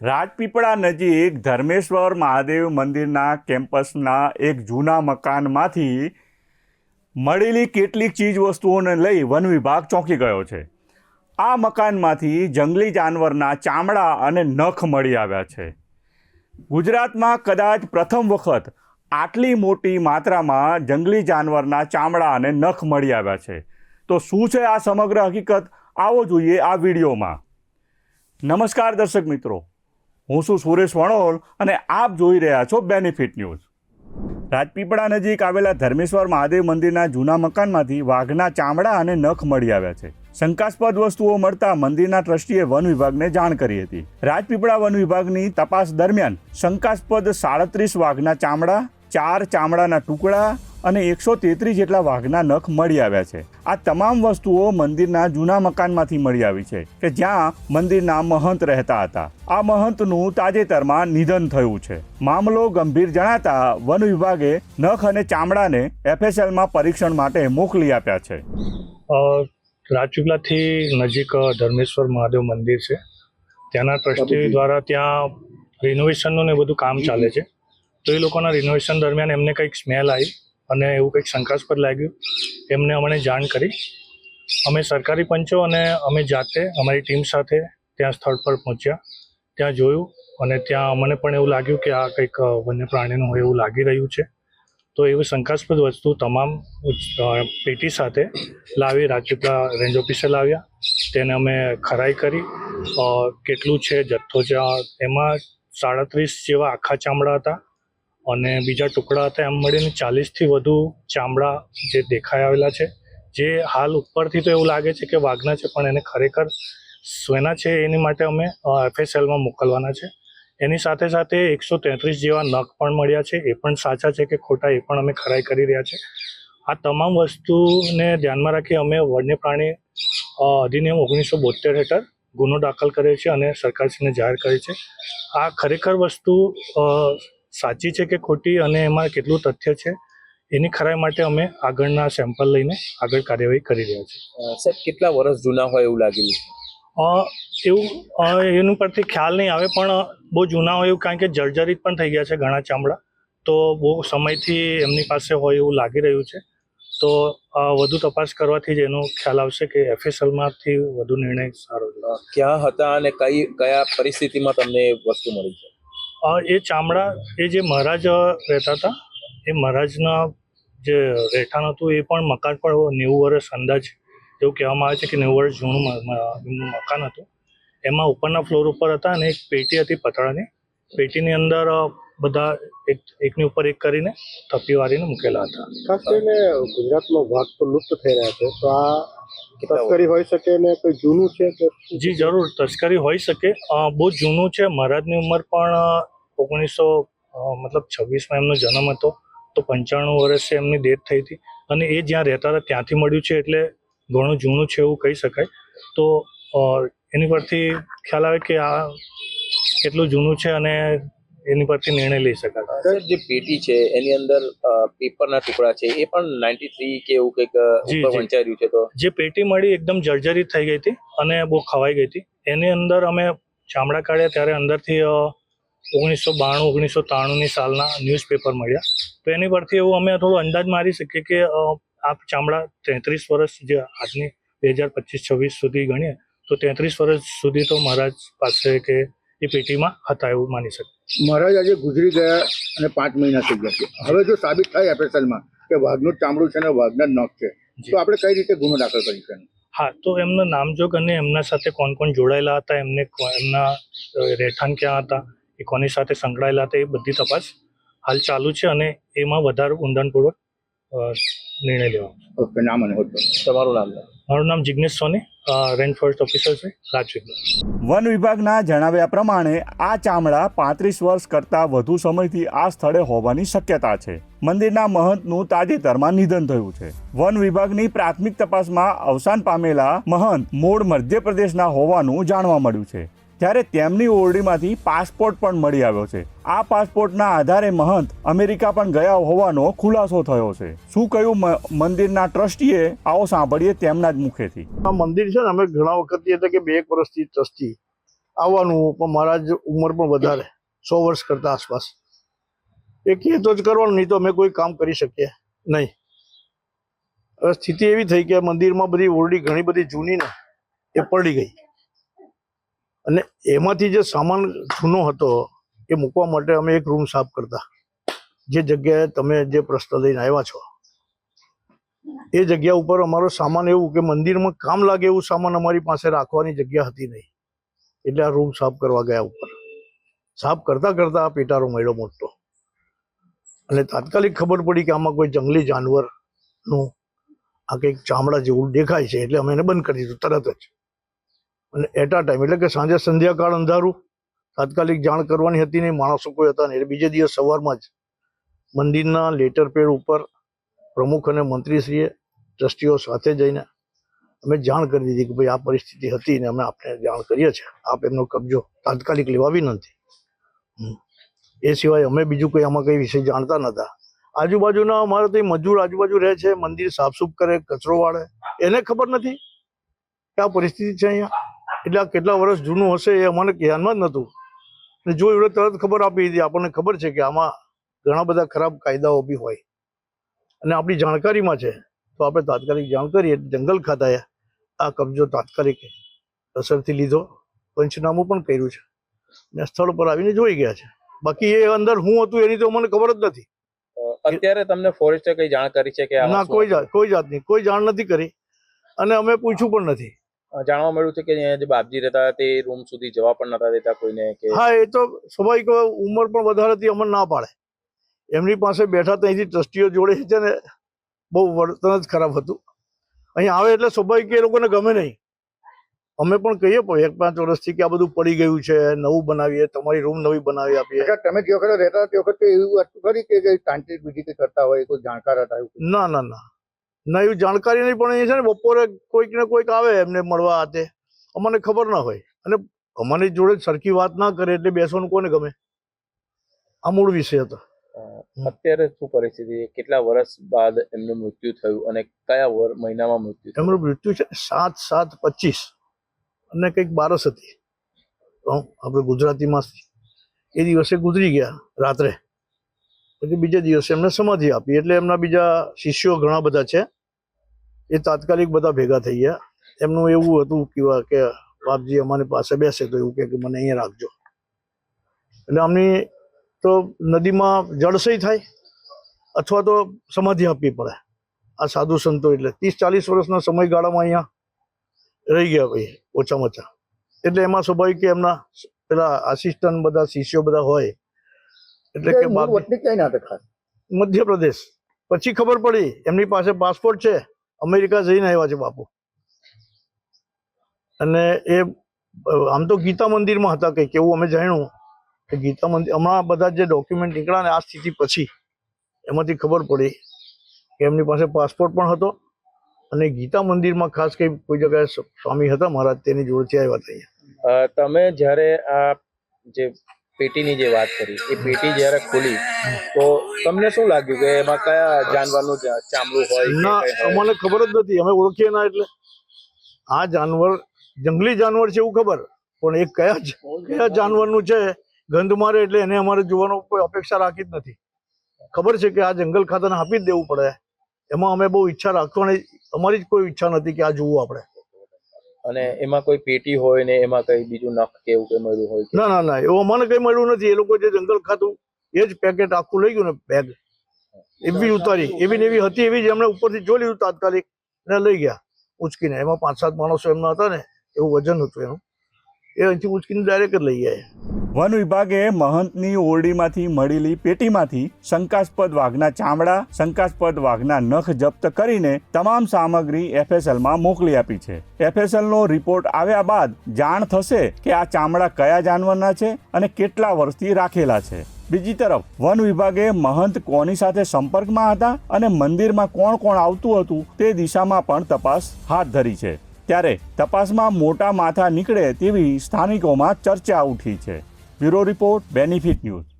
રાજપીપળા નજીક ધર્મેશ્વર મહાદેવ મંદિરના કેમ્પસના એક જૂના મકાનમાંથી મળેલી કેટલીક ચીજ વસ્તુઓને લઈ વન વિભાગ ચોંકી ગયો છે. આ મકાનમાંથી જંગલી જાનવરના ચામડા અને નખ મળી આવ્યા છે. ગુજરાતમાં કદાચ પ્રથમ વખત આટલી મોટી માત્રામાં જંગલી જાનવરના ચામડા અને નખ મળી આવ્યા છે. તો શું છે આ સમગ્ર હકીકત? આવો જોઈએ આ વિડીયોમાં. નમસ્કાર દર્શક મિત્રો. હું છું સુરેશ વણોલ અને આપ જોઈ રહ્યા છો બેનિફિટ ન્યૂઝ રાજપીપળા નજીક આવેલા ધર્મેશ્વર મહાદેવ મંદિરના જૂના મકાનમાંથી વાઘના ચામડા અને નખ મળી આવ્યા છે. શંકાસ્પદ વસ્તુઓ મળતા મંદિરના ટ્રસ્ટીએ વન વિભાગને જાણ કરી હતી. રાજપીપળા વન વિભાગની તપાસ દરમિયાન શંકાસ્પદ સાડત્રીસ વાઘના ચામડા, ચાર ચામડાના ટુકડા અને એકસો તેત્રીસ જેટલા વાઘના નખ મળી આવ્યા છે. આ તમામ વસ્તુઓ મંદિરના જૂના મકાનમાંથી મળી આવી છે કે જ્યાં મંદિરના મહંત રહેતા હતા. આ મહંતનું તાજેતરમાં નિધન થયું છે. મામલો ગંભીર જણાતા વન વિભાગે નખ અને ચામડાને એફએસએલમાં પરીક્ષણ માટે મોકલી આપ્યા છે. રાજપીપળાથી નજીક ધર્મેશ્વર મહાદેવ મંદિર છે. ત્યાંના ટ્રસ્ટી દ્વારા ત્યાં રિનોવેશનનું ને બધું કામ ચાલે છે. તો એ લોકોના રિનોવેશન દરમિયાન એમને કંઈક સ્મેલ આવી. અને એવું કંઈક શંકાસ્પદ લાગ્યું. એમને અમને જાણ કરી. અમે સરકારી પંચો અને અમે જાતે અમારી ટીમ સાથે ત્યાં સ્થળ પર પહોંચ્યા. ત્યાં જોયું અને ત્યાં અમને પણ એવું લાગ્યું કે આ કંઈક વન્ય પ્રાણીનું હોય એવું લાગી રહ્યું છે. તો એવી શંકાસ્પદ વસ્તુ તમામ પેટી સાથે લાવી, રાજપીપળા રેન્જ ઓફિસે લાવ્યા. તેને અમે ખરાઈ કરી. કેટલું છે, જથ્થો છે એમાં સાડત્રીસ જેવા આખા ચામડા હતા. અને બીજા ટુકડા હતા, એમ મળીને ચાલીસથી વધુ ચામડા જે દેખાઈ આવેલા છે. જે હાલ ઉપરથી તો એવું લાગે છે કે વાઘના છે, પણ એને ખરેખર સ્વેના છે, એની માટે અમે એફએસએલમાં મોકલવાના છે. એની સાથે સાથે એકસો તેત્રીસ જેવા નખ પણ મળ્યા છે. એ પણ સાચા છે કે ખોટા એ પણ અમે ખરાઈ કરી રહ્યા છે. આ તમામ વસ્તુને ધ્યાનમાં રાખી અમે વન્ય પ્રાણી અધિનિયમ ઓગણીસો બોતેર હેઠળ ગુનો દાખલ કર્યો છે અને સરકારશ્રીને જાહેર કરી છે. આ ખરેખર વસ્તુ સાચી છે કે ખોટી અને એમાં કેટલું તથ્ય છે એની ખરાઈ માટે અમે આગળના સેમ્પલ લઈને આગળ કાર્યવાહી કરી રહ્યા છીએ. સાહેબ કેટલા વર્ષ જૂના હોય એવું લાગી રહ્યું છે? અ, એવું એનું પરથી ખ્યાલ નહીં આવે પણ બહુ જૂના હોય એવું કારણ કે જર્જરિત પણ થઈ ગયા છે ઘણા ચામડા. તો બહુ સમયથી એમની પાસે હોય એવું લાગી રહ્યું છે. તો વધુ તપાસ કરવાથી જ એનો ખ્યાલ આવશે કે એફએસએલમાંથી વધુ નિર્ણય સારો ક્યાં હતા અને કઈ કયા પરિસ્થિતિમાં તમને વસ્તુ મળી છે? એ ચામડા, એ જે મહારાજ રહેતા હતા, એ મહારાજના જે રહેઠાણ હતું, એ પણ મકાન પણ નેવું વર્ષ અંદાજ એવું કહેવામાં આવે છે કે નેવું વર્ષ જૂનું મકાન હતું. એમાં ઉપરના ફ્લોર ઉપર હતા અને એક પેટી હતી પતળાની પેટીની અંદર બધા એક એકની ઉપર એક કરીને થપ્પી વાળીને મૂકેલા હતા. ખાસ કરીને ગુજરાતનો વાઘ તો લુપ્ત થઈ રહ્યા છે. તો આ તસ્કરી હોઈ શકે ને કોઈ જૂનું છે જી જરૂર. તસ્કરી હોઈ શકે. બહુ જૂનું છે. મહારાજની ઉંમર પણ ઓગણીસો મતલબ છવ્વીસમાં એમનો જન્મ હતો. તો પંચાણું વર્ષે એમની ડેથ થઈ હતી. અને એ જ્યાં રહેતા હતા ત્યાંથી મળ્યું છે એટલે ઘણું જૂનું છે એવું કહી શકાય. તો એની પરથી ખ્યાલ આવે કે આ કેટલું જૂનું છે અને એની પરથી નિર્ણય લઈ શકાય. સર જે પેટી છે એની અંદર પેપરના ટુકડા છે એ પણ નાઇન્ટી થ્રી કે એવું કંઈક ઉપર વંચાયું છે તો? જે પેટી મળી એકદમ જર્જરિત થઈ ગઈ હતી અને બહુ ખવાઈ ગઈ હતી. એની અંદર અમે ચામડા કાઢ્યા ત્યારે અંદરથી ઓગણીસો બાણું ઓગણીસો ત્રાણુંની સાલના ન્યૂઝપેપર મળ્યા. તો એની પરથી એવું અમે થોડું અંદાજ મારી શકીએ કે આ ચામડા તેત્રીસ વર્ષ જે આજની બે હજાર પચીસ છવ્વીસ સુધી ગણીએ તો તેત્રીસ વર્ષ સુધી તો મહારાજ પાસે કે એ પેટીમાં હતા એવું માની શકીએ મહારાજ આજે ગુજરી ગયા અને પાંચ મહિના થઈ ગયા છે. હવે જો સાબિત થાય એફએસએલમાં કે વાઘનું ચામડું છે અને વાઘના નખ છે તો આપણે કઈ રીતે ગુનો દાખલ કરીશું હા તો એમનું નામજોગ અને એમના સાથે કોણ કોણ જોડાયેલા હતા એમને એમના રહેઠાણ ક્યાં હતા એ કોની સાથે સંકળાયેલા હતા એ બધી તપાસ હાલ ચાલુ છે અને એમાં વધારે ઊંડાણપૂર્વક નિર્ણય લેવા ઓકે નામ અને તમારું નામ. લો. મારું નામ Jignesh Soni range forest officer છે રાજપીપળા વન વિભાગના જણાવ્યા પ્રમાણે આ ચામડા પાંત્રીસ વર્ષ કરતાં વધુ સમયથી આ સ્થળે હોવાની શક્યતા છે. મંદિરના મહંતનું તાજેતરમાં નિધન થયું છે. વન વિભાગની પ્રાથમિક તપાસમાં અવસાન પામેલા મહંત મૂળ મધ્યપ્રદેશના હોવાનું જાણવા મળ્યું છે. ત્યારે તેમની ઓરડીમાંથી પાસપોર્ટ પણ મળી આવ્યો છે. આ પાસપોર્ટના આધારે મહંત અમેરિકા પણ ગયા હોવાનો ખુલાસો થયો છે. શું કહ્યું મંદિરના ટ્રસ્ટીએ આવો સાંભળીએ તેમના જ મુખેથી. આ મંદિર છે ને, અમે ઘણા વખતથી એટલે કે બે એક વર્ષથી ટ્રસ્ટી આવવાનું, પણ મારા જ ઉંમર પણ વધારે, સો વર્ષ કરતા આસપાસ. એ કહે તો જ કરવાનું, નહીં તો અમે કોઈ કામ કરી શકીએ. નહીં. સ્થિતિ એવી થઈ કે મંદિરમાં બધી ઓરડી ઘણી બધી જૂની ને, એ પડી ગઈ. અને એમાંથી જે સામાન જૂનો હતો, એ મૂકવા માટે અમે એક રૂમ સાફ કરતા. જે જગ્યાએ તમે જે પ્રશ્ન લઈને આવ્યા છો, એ જગ્યા ઉપર અમારો સામાન એવું કે મંદિરમાં કામ લાગે એવું સામાન અમારી પાસે રાખવાની જગ્યા હતી નહીં. એટલે આ રૂમ સાફ કરવા ગયા ઉપર. સાફ કરતા કરતા આ પેટારો મળ્યો મોટો. અને તાત્કાલિક ખબર પડી કે આમાં કોઈ જંગલી જાનવરનું આ કંઈક ચામડા જેવું દેખાય છે, એટલે અમે એને બંધ કરી દીધું તરત જ. અને એટ આ ટાઈમ એટલે કે સાંજે સંધ્યાકાળ અંધારું, તાત્કાલિક જાણ કરવાની હતી નહીં, માણસો કોઈ હતા નહીં. બીજે દિવસ સવારમાં જ મંદિરના લેટર પેડ ઉપર પ્રમુખ અને મંત્રીશ્રીએ ટ્રસ્ટીઓ સાથે જઈને અમે જાણ કરી દીધી કે ભાઈ આ પરિસ્થિતિ હતી ને અમે આપને જાણ કરીએ છીએ. આપ એમનો કબજો તાત્કાલિક લેવા વિનંતી. એ સિવાય અમે બીજું કોઈ આમાં કંઈ વિશે જાણતા નતા આજુબાજુના અમારે તો મજૂર આજુબાજુ રહે છે, મંદિર સાફસૂફ કરે, કચરો વાળે. એને ખબર નથી કે આ પરિસ્થિતિ છે અહીંયા? એટલે આ કેટલા વર્ષ જૂનું હશે એ અમને ધ્યાનમાં જ નહોતું. ને જો એવડે તરત ખબર આપી હતી આપણને ખબર છે કે આમાં ઘણા બધા ખરાબ કાયદાઓ બી હોય. અને આપણી જાણકારીમાં છે. તો આપણે તાત્કાલિક જાણ કરીએ જંગલ ખાતાએ આ કબજો તાત્કાલિક અસરથી લીધો. પંચનામું પણ કર્યું છે. ને સ્થળ પર આવીને જોઈ ગયા છે. બાકી એ અંદર હું હતું એની તો મને ખબર જ નથી. અત્યારે તમને ફોરેસ્ટે કઈ જાણ કરી છે કે ના કોઈ જાત કોઈ જાતની કોઈ જાણ નથી કરી. અને અમે પૂછ્યું પણ નથી. જાણવા મળ્યું છે કે અહીંયા જે બાપજી રહેતા હતા તે રૂમ સુધી જવા પણ નતા દેતા કોઈને કે હા એ તો સ્વાભાવિક ઉંમર પણ વધારે હતી અમને ના પાડે. એમની પાસે બેઠા ત્યાંથી ટ્રસ્ટીઓ જોડે છે ને બહુ વર્તન જ ખરાબ હતું. અહીંયા આવે એટલે સ્વાભાવિક કે એ લોકોને ગમે નહીં. અમે પણ કહીએ પણ એક પાંચ વર્ષથી કે આ બધું પડી ગયું છે નવું બનાવીએ તમારી રૂમ નવી બનાવી આપીએ. તમે જે વખતે રહેતા તે વખતે એવું હતું ખરી કે કઈ તાંત્રિક બીજી કરતા હોય કોઈ જાણકાર હતા ના ના ના. ના એવી જાણકારી નહીં પણ એ છે ને બપોરે કોઈક ને કોઈક આવે એમને મળવા હાથે. અમને ખબર ના હોય. અને અમારી જોડે સરખી વાત ના કરે એટલે બેસવાનું કોને ગમે? આ મૂળ વિષય હતો. અત્યારે શું પરિસ્થિતિ? કેટલા વર્ષ બાદ એમનું મૃત્યુ થયું અને કયા મહિનામાં મૃત્યુ એમનું મૃત્યુ છે સાત સાત પચીસ. અને કંઈક બારસ હતી. તો આપણે ગુજરાતીમાં એ દિવસે ગુજરી ગયા રાત્રે. પછી બીજા દિવસે એમને સમાધિ આપી. એટલે એમના બીજા શિષ્યો ઘણા બધા છે. એ તાત્કાલિક બધા ભેગા થઈ ગયા. એમનું એવું હતું કે કે બાપજી અમારી પાસે બેસે તો એવું કે મને અહીંયા રાખજો. એટલે આમની તો નદીમાં જળસય થાય અથવા તો સમાધિ આપવી પડે. આ સાધુ સંતો એટલે ત્રીસ ચાલીસ વર્ષના સમયગાળામાં અહીંયા રહી ગયા ભાઈ ઓછામાં ઓછા. એટલે એમાં સ્વાભાવિક કે એમના પેલા આસિસ્ટન્ટ બધા શિષ્યો બધા હોય. એટલે કે મધ્યપ્રદેશ. પછી ખબર પડી એમની પાસે પાસપોર્ટ છે. અમેરિકા જઈને આવ્યા છે બાપુ. અને એ, આમ તો ગીતા મંદિરમાં હતા કંઈક, એવું અમે જાણ્યું. કે ગીતા મંદિર, હમણાં બધા જે ડોક્યુમેન્ટ નીકળ્યા ને આ સ્થિતિ પછી, એમાંથી ખબર પડી કે એમની પાસે પાસપોર્ટ પણ હતો અને ગીતા મંદિરમાં ખાસ કંઈ કોઈ જગ્યાએ સ્વામી હતા મહારાજ, તેની જોડેથી આવ્યા હતા તમે જ્યારે આ જે પેટીની જે વાત કરી એ પેટી જ્યારે ખોલી તો તમને શું લાગ્યું કે એમાં કયા જાનવરનું ચામડું હોય ના અમને ખબર જ નથી અમે ઓળખીએ ના એટલે. આ જાનવર જંગલી જાનવર છે એવું ખબર પણ એ કયા કયા જાનવરનું છે ગંધ મારે એટલે એને અમારે જોવાનો કોઈ અપેક્ષા રાખી જ નથી. ખબર છે કે આ જંગલ ખાતાને આપી જ દેવું પડે. એમાં અમે બહુ ઈચ્છા રાખવાની અમારી જ કોઈ ઈચ્છા નથી કે આ જોવું આપણે. અને એમાં કોઈ પેટી હોય ને એમાં કઈ બીજું નખ કે એવું કઈ મળ્યું હોય ના ના ના, એવું અમને કઈ મળ્યું નથી. એ લોકો જે જંગલ ખાતું એ જ પેકેટ આખું લઈ ગયું ને બેગ એવી ઉતારી, એવી ને એવી હતી, એવી જ એમણે ઉપરથી જોઈ લીધું તાત્કાલિક અને લઈ ગયા. ઉચકીને. એમાં પાંચ સાત માણસો એમના હતા ને, એવું વજન હતું એનું. એ અહીંથી ઉચકીને ડાયરેક્ટ લઈ જાય વન વિભાગે મહંતની ઓરડીમાંથી મળેલી પેટીમાંથી શંકાસ્પદ વાઘના ચામડા, શંકાસ્પદ વાઘના નખ જપ્ત કરીને તમામ સામગ્રી એફએસએલમાં મોકલી આપી છે. એફએસએલનો રિપોર્ટ આવ્યા બાદ જાણ થશે કે આ ચામડા કયા જાનવરના છે અને કેટલા વર્ષથી રાખેલા છે. બીજી તરફ, વન વિભાગે મહંત કોની સાથે સંપર્કમાં હતા અને મંદિરમાં કોણ કોણ આવતું હતું તે દિશામાં પણ તપાસ હાથ ધરી છે. ત્યારે તપાસમાં મોટા માથા નીકળે તેવી સ્થાનિકોમાં ચર્ચા ઉઠી છે. Bureau report benefit news.